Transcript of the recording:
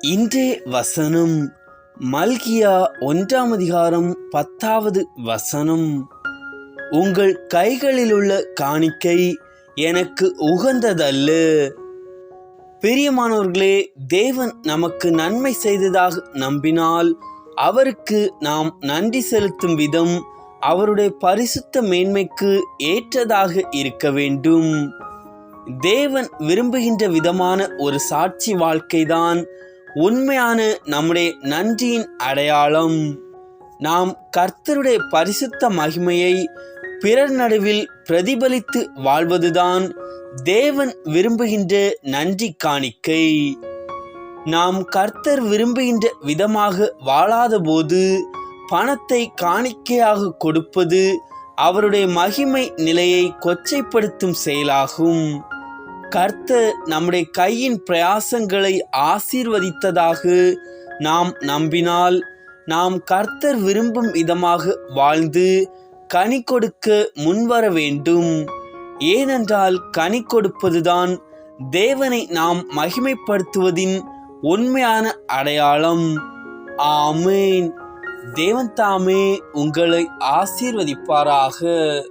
இன்றே வசனம். மல்கியா ஒன்றாம் அதிகாரம் பத்தாவது வசனம். உங்கள் கைகளில் உள்ள காணிக்கை எனக்கு உகந்ததல்ல. பிரியமானவர்களே தேவன் நமக்கு நன்மை செய்ததாக நம்பினால் அவருக்கு நாம் நன்றி செலுத்தும் விதம் அவருடைய பரிசுத்த மேன்மைக்கு ஏற்றதாக இருக்க வேண்டும். தேவன் விரும்புகின்ற விதமான ஒரு சாட்சி வாழ்க்கைதான் உண்மையான நம்முடைய நன்றியின் அடையாளம். நாம் கர்த்தருடைய பரிசுத்த மகிமையை பிறர் நடுவில் பிரதிபலித்து வாழ்வதுதான் தேவன் விரும்புகின்ற நன்றி காணிக்கை. நாம் கர்த்தர் விரும்புகின்ற விதமாக வாழாதபோது பணத்தை காணிக்கையாக கொடுப்பது அவருடைய மகிமை நிலையை கொச்சைப்படுத்தும் செயலாகும். கர்த்தர் நம்முடைய கையின் பிரயாசங்களை ஆசீர்வதித்ததாக நாம் நம்பினால் நாம் கர்த்தர் விரும்பும் விதமாக வாழ்ந்து கனி கொடுக்க முன்வர வேண்டும். ஏனென்றால் கனி கொடுப்பதுதான் தேவனை நாம் மகிமைப்படுத்துவதின் உண்மையான அடையாளம். ஆமேன். தேவன் தாமே உங்களை ஆசீர்வதிப்பாராக.